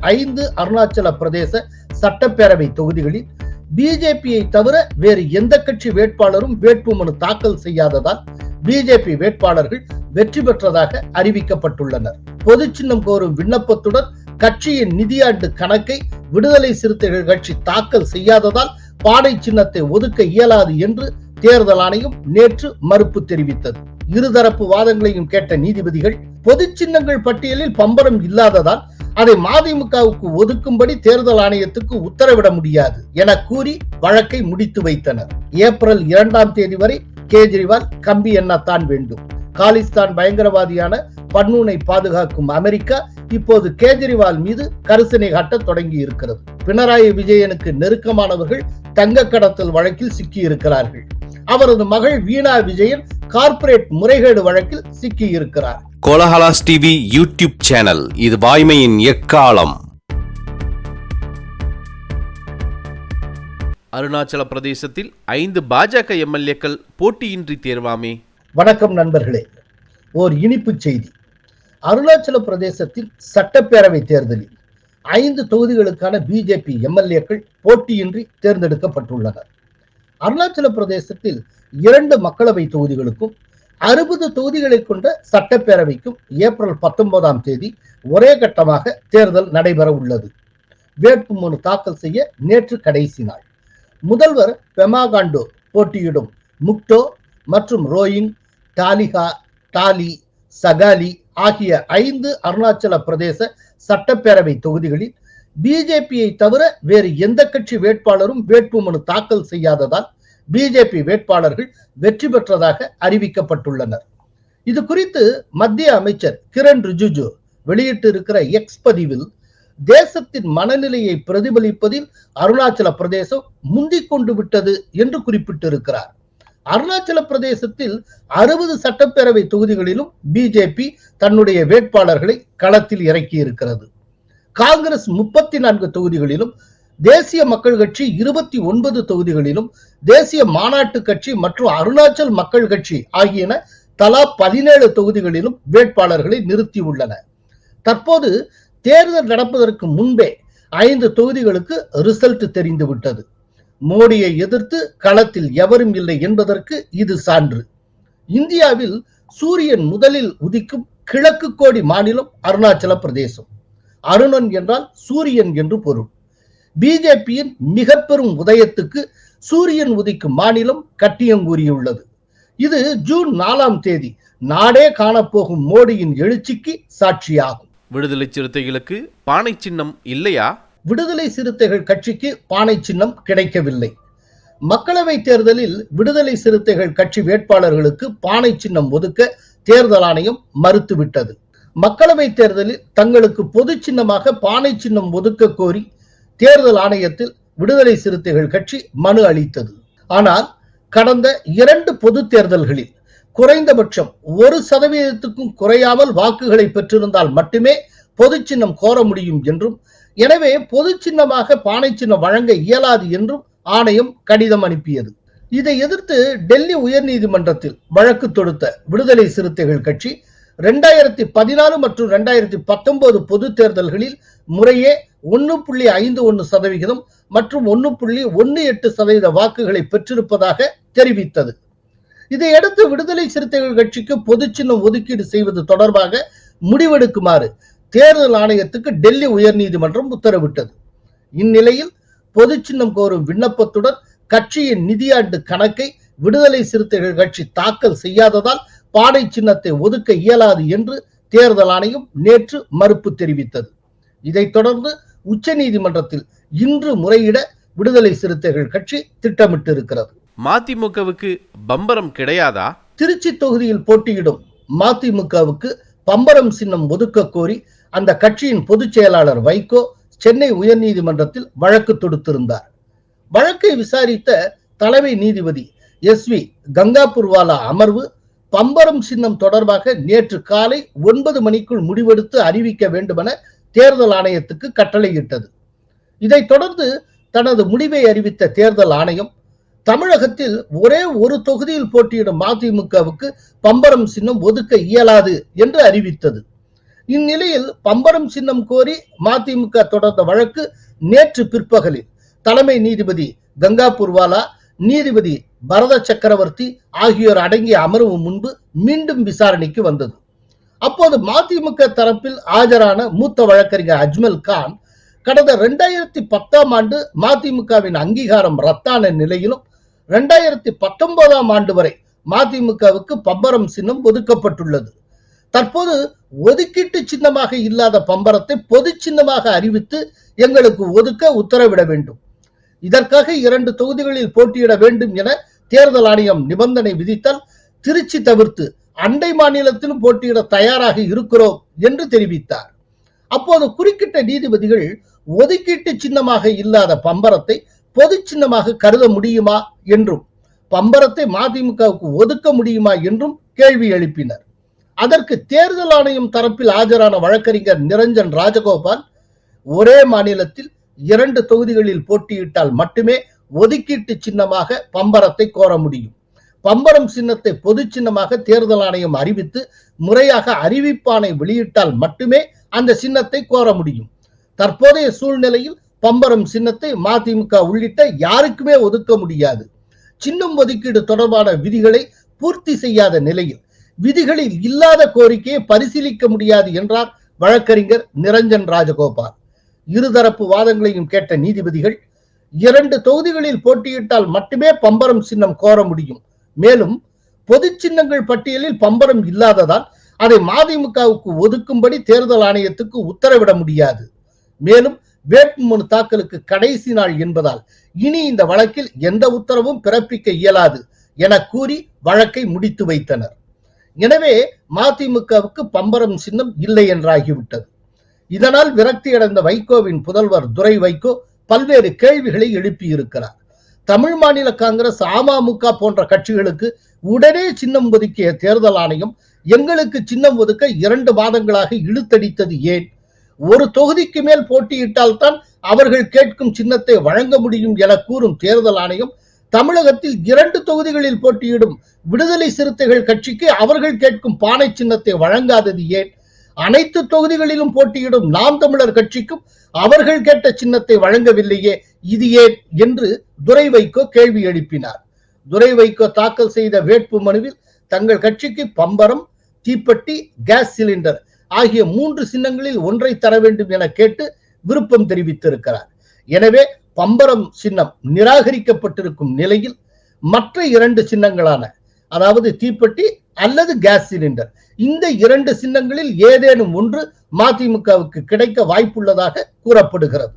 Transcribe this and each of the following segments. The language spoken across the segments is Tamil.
ஐந்து அருணாச்சல பிரதேச சட்டப்பேரவை தொகுதிகளில் பிஜேபியை தவிர வேறு எந்த கட்சி வேட்பாளரும் வேட்புமனு தாக்கல் செய்யாததால் பிஜேபி வேட்பாளர்கள் வெற்றி பெற்றதாக அறிவிக்கப்பட்டுள்ளனர். பொது சின்னம் கோரும் விண்ணப்பத்துடன் கட்சியின் நிதியாண்டு கணக்கை விடுதலை சிறுத்தைகள் கட்சி தாக்கல் செய்யாததால் பாடை சின்னத்தை ஒதுக்க இயலாது என்று தேர்தல் ஆணையம் நேற்று மறுப்பு தெரிவித்தது. இருதரப்பு வாதங்களையும் கேட்ட நீதிபதிகள் பொது சின்னங்கள் பட்டியலில் பம்பரம் இல்லாததால் அதை மதிமுகவுக்கு ஒதுக்கும்படி தேர்தல் ஆணையத்துக்கு உத்தரவிட முடியாது என கூறி வழக்கை முடித்து வைத்தனர். ஏப்ரல் இரண்டாம் தேதி வரை கேஜ்ரிவால் கம்பி எண்ணத்தான் வேண்டும். காலிஸ்தான் பயங்கரவாதியான பன்னூனை பாதுகாக்கும் அமெரிக்கா இப்போது கேஜ்ரிவால் மீது கரிசனை காட்ட தொடங்கி இருக்கிறது. பினராயி விஜயனுக்கு நெருக்கமானவர்கள் தங்க கடத்தல் வழக்கில் சிக்கியிருக்கிறார்கள். அவரது மகள் வீணா விஜயன் கார்ப்பரேட் முறைகேடு வழக்கில் சிக்கி இருக்கிறார் கோலஹலாஸ் டிவி யூடியூப் சேனல் இது வாய்மையின் எக்காலம். அருணாச்சல பிரதேசத்தில் ஐந்து பாஜக எம்எல்ஏக்கள் போட்டியின்றி தேர்வாமே? வணக்கம் நண்பர்களே. ஓர் இனிப்பு செய்தி. அருணாச்சல பிரதேசத்தில் சட்டப்பேரவை தேர்தலில் ஐந்து தொகுதிகளுக்கான பிஜேபி எம்எல்ஏக்கள் போட்டியின்றி தேர்ந்தெடுக்கப்பட்டுள்ளனர். அருணாச்சல பிரதேசத்தில் இரண்டு மக்களவை தொகுதிகளுக்கும் அறுபது தொகுதிகளை கொண்ட சட்டப்பேரவைக்கும் ஏப்ரல் பத்தொன்பதாம் தேதி ஒரே கட்டமாக தேர்தல் நடைபெற உள்ளது. வேட்புமனு தாக்கல் செய்ய நேற்று கடைசி நாள். முதல்வர் பெமாகாண்டோ போட்டியிடும் முக்டோ மற்றும் ரோயிங் டாலிகா டாலி சகாலி ஆகிய ஐந்து அருணாச்சல பிரதேச சட்டப்பேரவை தொகுதிகளில் பிஜேபியை தவிர வேறு எந்த கட்சி வேட்பாளரும் வேட்புமனு தாக்கல் செய்யாததால் பிஜேபி வேட்பாளர்கள் வெற்றி பெற்றதாக அறிவிக்கப்பட்டுள்ளனர். இது குறித்து மத்திய அமைச்சர் கிரண் ரிஜிஜு வெளியிட்டிருக்கிற எக்ஸ் பதிவில் தேசத்தின் மனநிலையை பிரதிபலிப்பதில் அருணாச்சல பிரதேசம் முந்திக் கொண்டு விட்டது என்று குறிப்பிட்டிருக்கிறார். அருணாச்சல பிரதேசத்தில் அறுபது சட்டப்பேரவை தொகுதிகளிலும் பிஜேபி தன்னுடைய வேட்பாளர்களை களத்தில் இறக்கி இருக்கிறது காங்கிரஸ் முப்பத்தி நான்கு தொகுதிகளிலும் தேசிய மக்கள் கட்சி இருபத்தி ஒன்பது தொகுதிகளிலும் தேசிய மாநாட்டு கட்சி மற்றும் அருணாச்சல் மக்கள் கட்சி ஆகியன தலா பதினேழு தொகுதிகளிலும் வேட்பாளர்களை நிறுத்தியுள்ளன. தற்போது தேர்தல் நடப்பதற்கு முன்பே ஐந்து தொகுதிகளுக்கு ரிசல்ட் தெரிந்துவிட்டது. மோடியை எதிர்த்து களத்தில் எவரும் இல்லை என்பதற்கு இது சான்று. இந்தியாவில் சூரியன் முதலில் உதிக்கும் கிழக்கு கோடி மாநிலம் அருணாச்சல பிரதேசம். அருணன் என்றால் சூரியன் என்று பொருள். பிஜேபியின் மிக பெரும் உதயத்துக்கு சூரியன் உதிக்கும் மாநிலம் கட்டியங்கூறியுள்ளது. இது ஜூன் நாலாம் தேதி நாடே காணப்போகும் மோடியின் எழுச்சிக்கு சாட்சியாகும். விடுதலை சிறுத்தைகளுக்கு பானை சின்னம் இல்லையா? விடுதலை சிறுத்தைகள் கட்சிக்கு பானை சின்னம் கிடைக்கவில்லை. மக்களவை தேர்தலில் விடுதலை சிறுத்தைகள் கட்சி வேட்பாளர்களுக்கு பானை சின்னம் ஒதுக்க தேர்தல் ஆணையம் மறுத்துவிட்டது. மக்களவை தேர்தலில் தங்களுக்கு பொது சின்னமாக பானை சின்னம் ஒதுக்க கோரி தேர்தல் ஆணையத்தில் விடுதலை சிறுத்தைகள் கட்சி மனு அளித்தது. ஆனால் கடந்த இரண்டு பொது தேர்தல்களில் குறைந்தபட்சம் ஒரு சதவீதத்துக்கும் குறையாமல் வாக்குகளை பெற்றிருந்தால் மட்டுமே பொது சின்னம் கோர முடியும் என்றும் எனவே பொது சின்னமாக பானை சின்னம் வழங்க இயலாது என்றும் ஆணையம் கடிதம் அனுப்பியது. இதை எதிர்த்து டெல்லி உயர்நீதிமன்றத்தில் வழக்கு தொடுத்த விடுதலை சிறுத்தைகள் கட்சி ரெண்டாயிரத்தி பதினாலு மற்றும் ரெண்டாயிரத்தி பத்தொன்பது பொது தேர்தல்களில் முறையே ஒன்று புள்ளி ஐந்து ஒன்னு சதவிகிதம் மற்றும் ஒன்று புள்ளி ஒன்று எட்டு சதவீத வாக்குகளை பெற்றிருப்பதாக தெரிவித்தது. இதையடுத்து விடுதலை சிறுத்தைகள் கட்சிக்கு பொது சின்னம் ஒதுக்கீடு செய்வது தொடர்பாக முடிவெடுக்குமாறு தேர்தல் ஆணையத்துக்கு டெல்லி உயர்நீதிமன்றம் உத்தரவிட்டது. இந்நிலையில் பொது சின்னம் கோரும் விண்ணப்பத்துடன் கட்சியின் நிதியாண்டு கணக்கை விடுதலை சிறுத்தைகள் கட்சி தாக்கல் செய்யாததால் பாடை சின்னத்தை ஒதுக்க இயலாது என்று தேர்தல் ஆணையம் நேற்று மறுப்பு தெரிவித்தது. இதைத் தொடர்ந்து உச்சநீதிமன்றத்தில் இன்று முறையிட விடுதலை சிறுத்தைகள் கட்சி திட்டமிட்டிருக்கிறது. மதிமுகவுக்கு பம்பரம் கிடையாதா? திருச்சி தொகுதியில் போட்டியிடும் மதிமுகவுக்கு பம்பரம் சின்னம் ஒதுக்க கோரி அந்த கட்சியின் பொதுச் செயலாளர் வைகோ சென்னை உயர்நீதிமன்றத்தில் வழக்கு தொடுத்திருந்தார். வழக்கை விசாரித்த தலைமை நீதிபதி எஸ் வி கங்காபுர்வாலா அமர்வு பம்பரம் சின்னம் தொடர்பாக நேற்று காலை ஒன்பது மணிக்குள் முடிவெடுத்து அறிவிக்க வேண்டுமென தேர்தல் ஆணையத்துக்கு கட்டளையிட்டது. இதைத் தொடர்ந்து தனது முடிவை அறிவித்த தேர்தல் ஆணையம் தமிழகத்தில் ஒரே ஒரு தொகுதியில் போட்டியிடும் மதிமுகவுக்கு பம்பரம் சின்னம் ஒதுக்க இயலாது என்று அறிவித்தது. இந்நிலையில் பம்பரம் சின்னம் கோரி மதிமுக தொடர்ந்த வழக்கு நேற்று பிற்பகலில் தலைமை நீதிபதி கங்கா புர்வாலா நீதிபதி பரத சக்கரவர்த்தி ஆகியோர் அடங்கிய அமர்வு முன்பு மீண்டும் விசாரணைக்கு வந்தது. அப்போது மதிமுக தரப்பில் ஆஜரான மூத்த வழக்கறிஞர் அஜ்மல் கான் கடந்த இரண்டாயிரத்தி பத்தாம் ஆண்டு மதிமுகவின் அங்கீகாரம் ரத்தான நிலையிலும் இரண்டாயிரத்தி பத்தொன்பதாம் ஆண்டு வரை மதிமுகவுக்கு பம்பரம் சின்னம் ஒதுக்கப்பட்டுள்ளது. தற்போது ஒதுக்கீட்டு சின்னமாக இல்லாத பம்பரத்தை பொது சின்னமாக அறிவித்து எங்களுக்கு ஒதுக்க உத்தரவிட வேண்டும். இதற்காக இரண்டு தொகுதிகளில் போட்டியிட வேண்டும் என தேர்தல் ஆணையம் நிபந்தனை விதித்தால் திருச்சி தவிர்த்து அண்டை மாநிலத்திலும் போட்டியிட தயாராக இருக்கிறோம் என்று தெரிவித்தார். அப்போது குறுக்கிட்ட நீதிபதிகள் ஒதுக்கீட்டு சின்னமாக இல்லாத பம்பரத்தை பொது சின்னமாக கருத முடியுமா என்றும் பம்பரத்தை மதிமுகவுக்கு ஒதுக்க முடியுமா என்றும் கேள்வி எழுப்பினர். அதற்கு தேர்தல் ஆணையம் தரப்பில் ஆஜரான வழக்கறிஞர் நிரஞ்சன் ராஜகோபால் ஒரே மாநிலத்தில் இரண்டு தொகுதிகளில் போட்டியிட்டால் மட்டுமே ஒதுக்கீட்டு சின்னமாக பம்பரத்தை கோர முடியும். பம்பரம் சின்னத்தை பொது சின்னமாக தேர்தல் ஆணையம் அறிவித்து முறையாக அறிவிப்பானை வெளியிட்டால் மட்டுமே அந்த சின்னத்தை கோர முடியும். தற்போதைய சூழ்நிலையில் பம்பரம் சின்னத்தை மதிமுக உள்ளிட்ட யாருக்குமே ஒதுக்க முடியாது. சின்னம் ஒதுக்கீடு தொடர்பான விதிகளை பூர்த்தி செய்யாத நிலையில் விதிகளில் இல்லாத கோரிக்கையை பரிசீலிக்க முடியாது என்றார் வழக்கறிஞர் நிரஞ்சன் ராஜகோபால். இருதரப்பு வாதங்களையும் கேட்ட நீதிபதிகள் இரண்டு தொகுதிகளில் போட்டியிட்டால் மட்டுமே பம்பரம் சின்னம் கோர முடியும். மேலும் பொது சின்னங்கள் பட்டியலில் பம்பரம் இல்லாததால் அதை மதிமுகவுக்கு ஒதுக்கும்படி தேர்தல் ஆணையத்துக்கு உத்தரவிட முடியாது. மேலும் வேட்புமனு தாக்கலுக்கு கடைசி நாள் என்பதால் இனி இந்த வழக்கில் எந்த உத்தரவும் பிறப்பிக்க இயலாது என கூறி வழக்கை முடித்து வைத்தனர். எனவே மதிமுகவுக்கு பம்பரம் சின்னம் இல்லை என்றாகிவிட்டது. இதனால் விரக்தியடைந்த வைகோவின் புதல்வர் துரை வைகோ பல்வேறு கேள்விகளை எழுப்பியிருக்கிறார். தமிழ் மாநில காங்கிரஸ் அமமுக போன்ற கட்சிகளுக்கு உடனே சின்னம் ஒதுக்கிய தேர்தல் ஆணையம் எங்களுக்கு சின்னம் ஒதுக்க இரண்டு மாதங்களாக இழுத்தடித்தது ஏன்? ஒரு தொகுதிக்கு மேல் போட்டியிட்டால் தான் அவர்கள் கேட்கும் சின்னத்தை வழங்க முடியும் என கூறும் தேர்தல் ஆணையம் தமிழகத்தில் இரண்டு தொகுதிகளில் போட்டியிடும் விடுதலை சிறுத்தைகள் கட்சிக்கு அவர்கள் கேட்கும் பானை சின்னத்தை வழங்காதது ஏன்? அனைத்து தொகுதிகளிலும் போட்டியிடும் நாம் தமிழர் கட்சிக்கும் அவர்கள் கேட்ட சின்னத்தை வழங்கவில்லையே இது ஏன் என்று துரை வைகோ கேள்வி எழுப்பினார். துரை வைகோ தாக்கல் செய்த வேட்பு மனுவில் தங்கள் கட்சிக்கு பம்பரம் தீப்பெட்டி கேஸ் சிலிண்டர் ஆகிய மூன்று சின்னங்களில் ஒன்றை தர வேண்டும் என கேட்டு விருப்பம் தெரிவித்திருக்கிறார். எனவே பம்பரம் சின்னம் நிராகரிக்கப்பட்டிருக்கும் நிலையில் மற்ற இரண்டு சின்னங்களான அதாவது தீப்பெட்டி அல்லது கேஸ் சிலிண்டர் இந்த இரண்டு சின்னங்களில் ஏதேனும் ஒன்று மதிமுகவுக்கு கிடைக்க வாய்ப்புள்ளதாக கூறப்படுகிறது.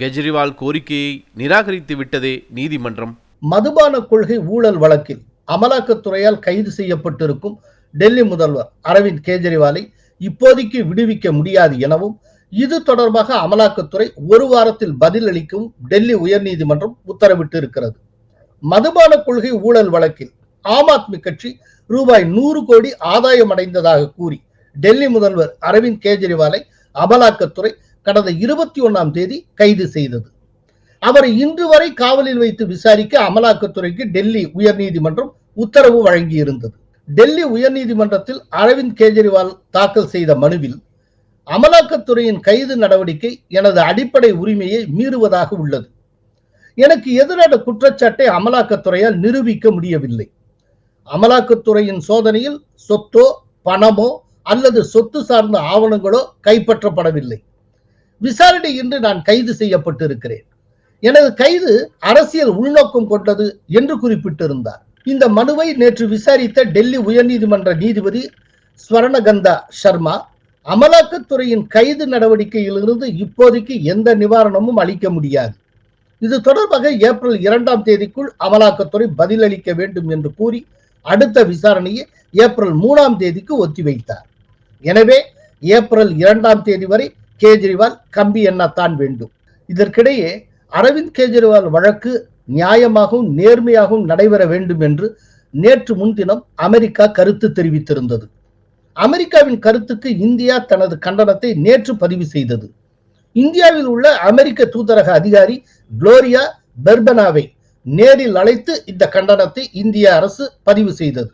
கெஜ்ரிவால் கோரிக்கையை நிராகரித்து விட்டதே நீதிமன்றம். மதுபான கொள்கை ஊழல் வழக்கில் அமலாக்கத்துறையால் கைது செய்யப்பட்டிருக்கும் டெல்லி முதல்வர் அரவிந்த் கெஜ்ரிவாலை இப்போதைக்கு விடுவிக்க முடியாது எனவும் இது தொடர்பாக அமலாக்கத்துறை ஒரு வாரத்தில் பதில் அளிக்கவும் டெல்லி உயர்நீதிமன்றம் உத்தரவிட்டு இருக்கிறது மதுபான கொள்கை ஊழல் வழக்கில் ஆம் ஆத்மி கட்சி ரூபாய் நூறு கோடி ஆதாயம் அடைந்ததாக கூறி டெல்லி முதல்வர் அரவிந்த் கெஜ்ரிவாலை அமலாக்கத்துறை கடந்த இருபத்தி ஒன்னாம் தேதி கைது செய்தது. அவரை இன்று வரை காவலில் வைத்து விசாரிக்க அமலாக்கத்துறைக்கு டெல்லி உயர்நீதிமன்றம் உத்தரவு வழங்கியிருந்தது. டெல்லி உயர்நீதிமன்றத்தில் அரவிந்த் கெஜ்ரிவால் தாக்கல் செய்த மனுவில் அமலாக்கத்துறையின் கைது நடவடிக்கை எனது அடிப்படை உரிமையை மீறுவதாக உள்ளது. எனக்கு எதிரான குற்றச்சாட்டை அமலாக்கத்துறையால் நிரூபிக்க முடியவில்லை. அமலாக்கத்துறையின் சோதனையில் சொத்தோ பணமோ அல்லது சொத்து சார்ந்த ஆவணங்களோ கைப்பற்றப்படவில்லை. விசாரணை இன்று நான் கைது செய்யப்பட்டிருக்கிறேன். எனது கைது அரசியல் உள்நோக்கம் கொண்டது என்று குறிப்பிட்டிருந்தார். இந்த மனுவை நேற்று விசாரித்த டெல்லி உயர்நீதிமன்ற நீதிபதி ஸ்வரணகந்தா சர்மா அமலாக்கத்துறையின் கைது நடவடிக்கையிலிருந்து இப்போதைக்கு எந்த நிவாரணமும் அளிக்க முடியாது. இது தொடர்பாக ஏப்ரல் இரண்டாம் தேதிக்குள் அமலாக்கத்துறை பதிலளிக்க வேண்டும் என்று கூறி அடுத்த விசாரணையை ஏப்ரல் மூணாம் தேதிக்கு ஒத்திவைத்தார் எனவே ஏப்ரல் இரண்டாம் தேதி வரை கேஜ்ரிவால் கம்பி எண்ணத்தான் வேண்டும். இதற்கிடையே அரவிந்த் கெஜ்ரிவால் வழக்கு நியாயமாகவும் நேர்மையாகவும் நடைபெற வேண்டும் என்று நேற்று முன்தினம் அமெரிக்கா கருத்து தெரிவித்திருந்தது. அமெரிக்காவின் கருத்துக்கு இந்தியா தனது கண்டனத்தை நேற்று பதிவு செய்தது. இந்தியாவில் உள்ள அமெரிக்க தூதரக அதிகாரி குளோரியா பெர்பனாவை நேரில் அழைத்து இந்த கண்டனத்தை இந்திய அரசு பதிவு செய்தது.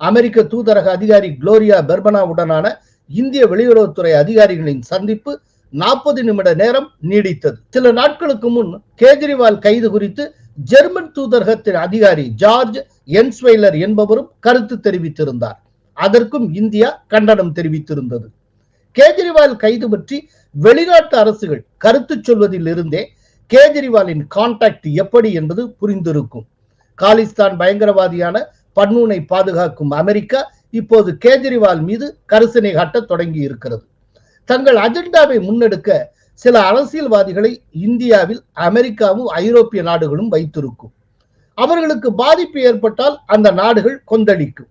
அமெரிக்க தூதரக அதிகாரி குளோரியா பெர்பனாவுடனான இந்திய வெளியுறவுத்துறை அதிகாரிகளின் சந்திப்பு நாற்பது நிமிட நேரம் நீடித்தது. சில நாட்களுக்கு முன் கேஜ்ரிவால் கைது குறித்து ஜெர்மன் தூதரகத்தின் அதிகாரி ஜார்ஜ் என்ஸ்வெய்லர் என்பவரும் கருத்து தெரிவித்திருந்தார். அதற்கும் இந்தியா கண்டனம் தெரிவித்திருந்தது. கேஜ்ரிவால் கைது பற்றி வெளிநாட்டு அரசுகள் கருத்து சொல்வதில் இருந்தே கேஜ்ரிவாலின் கான்டாக்ட் எப்படி என்பது புரிந்திருக்கும். காலிஸ்தான் பயங்கரவாதியான பன்னூனை பாதுகாக்கும் அமெரிக்கா இப்போது கேஜ்ரிவால் மீது கரிசனை காட்ட தொடங்கி இருக்கிறது. தங்கள் அஜெண்டாவை முன்னெடுக்க சில அரசியல்வாதிகளை இந்தியாவில் அமெரிக்காவும் ஐரோப்பிய நாடுகளும் வைத்திருக்கும். அவர்களுக்கு பாதிப்பு ஏற்பட்டால் அந்த நாடுகள் கொந்தளிக்கும்.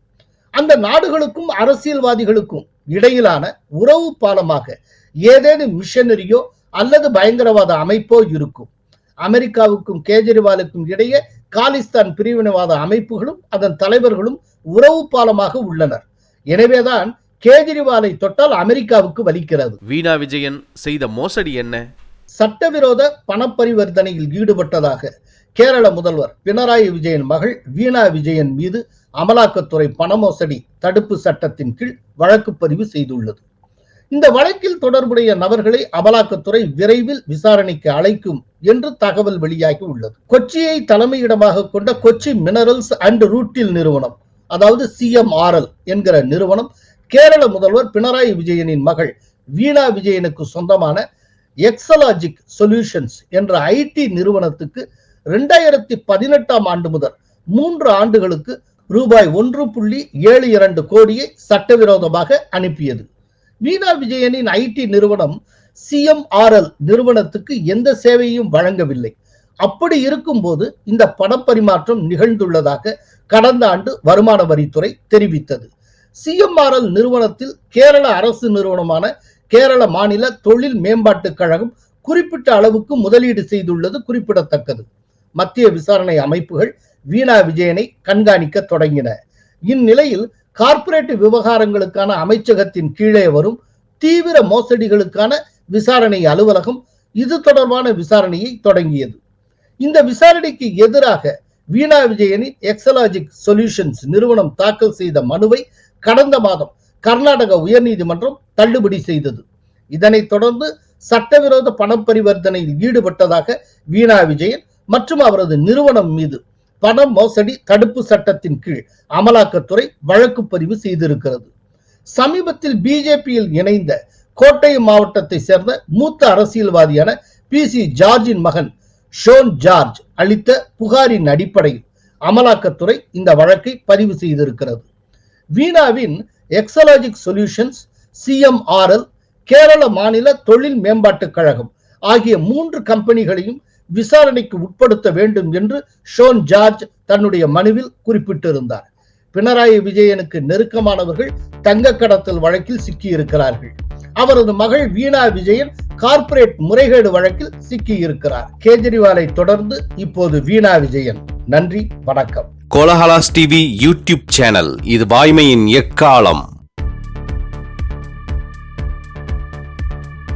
அந்த நாடுகளுக்கும் அரசியல்வாதிகளுக்கும் இடையிலான உறவு பாலமாக ஏதேனும் மிஷனரியோ அல்லது பயங்கரவாத அமைப்போ இருக்கும். அமெரிக்காவுக்கும் கேஜ்ரிவாலுக்கும் இடையே காலிஸ்தான் பிரிவினைவாத அமைப்புகளும் அதன் தலைவர்களும் உறவு பாலமாக உள்ளனர். எனவேதான் கேஜ்ரிவாலை தொட்டால் அமெரிக்காவுக்கு வலிக்கிறது. வீணா விஜயன் செய்த மோசடி என்ன? சட்டவிரோத பணப்பரிவர்த்தனையில் ஈடுபட்டதாக கேரள முதல்வர் பினராயி விஜயன் மகள் வீணா விஜயன் மீது அமலாக்கத்துறை பண மோசடி தடுப்பு சட்டத்தின் கீழ் வழக்கு பதிவு செய்துள்ளது. இந்த வழக்கில் தொடர்புடைய நபர்களை அமலாக்கத்துறை விரைவில் விசாரணைக்கு அழைக்கும் என்று தகவல் வெளியாகி உள்ளது. கொச்சியை தலைமையிடமாக கொண்ட கொச்சி மினரல்ஸ் அண்ட் ரூட்டில் நிறுவனம் அதாவது சிஎம்ஆர்எல் என்கிற நிறுவனம் கேரள முதல்வர் பினராயி விஜயனின் மகள் வீணா விஜயனுக்கு சொந்தமான எக்ஸலாஜிக் சொல்யூஷன்ஸ் என்ற ஐடி நிறுவனத்துக்கு இரண்டாயிரத்தி பதினெட்டாம் ஆண்டு முதல் மூன்று ஆண்டுகளுக்கு ரூபாய் ஒன்று புள்ளி ஏழு இரண்டு கோடியை சட்டவிரோதமாக அனுப்பியது. வீணா விஜயனின் ஐடி நிறுவனம் சிஎம்ஆர்எல் நிறுவனத்துக்கு எந்த சேவையும் வழங்கவில்லை. அப்படி இருக்கும்போது இந்த பணப்பரிமாற்றம் நிகழ்ந்துள்ளதாக கடந்த ஆண்டு வருமான வரித்துறை தெரிவித்தது. சிஎம்ஆர்எல் நிறுவனத்தில் கேரள அரசு நிறுவனமான கேரள மாநில தொழில் மேம்பாட்டுக் கழகம் குறிப்பிட்ட அளவுக்கு முதலீடு செய்துள்ளது குறிப்பிடத்தக்கது. மத்திய விசாரணை அமைப்புகள் வீணா விஜயனை கண்காணிக்க தொடங்கின. இந்நிலையில் கார்ப்பரேட் விவகாரங்களுக்கான அமைச்சகத்தின் கீழே வரும் தீவிர மோசடிகளுக்கான விசாரணை அலுவலகம் இது தொடர்பான விசாரணையை தொடங்கியது. இந்த விசாரணைக்கு எதிராக வீணா விஜயனின் எக்ஸலாஜிக் சொல்யூஷன்ஸ் நிறுவனம் தாக்கல் செய்த மனுவை கடந்த மாதம் கர்நாடக உயர்நீதிமன்றம் தள்ளுபடி செய்தது. இதனைத் தொடர்ந்து சட்டவிரோத பணப்பரிவர்த்தனையில் ஈடுபட்டதாக வீணா விஜயன் மற்றும் அவரது நிறுவனம் மீது பண மோசடி தடுப்பு சட்டத்தின் கீழ் அமலாக்கத்துறை வழக்கு பதிவு செய்திருக்கிறது. சமீபத்தில் பிஜேபியில் இணைந்த கோட்டயம் மாவட்டத்தை சேர்ந்த மூத்த அரசியல்வாதியான பி சி ஜார்ஜின் மகன் ஷோன் ஜார்ஜ் அளித்த புகாரின் அடிப்படையில் அமலாக்கத்துறை இந்த வழக்கை பதிவு செய்திருக்கிறது. வீணாவின் எக்ஸலாஜிக் சொல்யூஷன்ஸ் சிஎம்ஆர்எல் கேரள மாநில தொழில் மேம்பாட்டுக் கழகம் ஆகிய மூன்று கம்பெனிகளையும் விசாரணைக்கு உட்படுத்த வேண்டும் என்று ஷோன் ஜார்ஜ் தன்னுடைய மனுவில் குறிப்பிட்டிருந்தார். பினராயி விஜயனுக்கு நெருக்கமானவர்கள் தங்க கடத்தல் வழக்கில் சிக்கியிருக்கிறார்கள். அவரது மகள் வீணா விஜயன் கார்ப்பரேட் முறைகேடு வழக்கில் சிக்கியிருக்கிறார். கேஜ்ரிவாலை தொடர்ந்து இப்போது வீணா விஜயன். நன்றி வணக்கம். கோலஹலாஸ் டிவி யூடியூப் சேனல் இது வாய்மையின் எக்காலம்.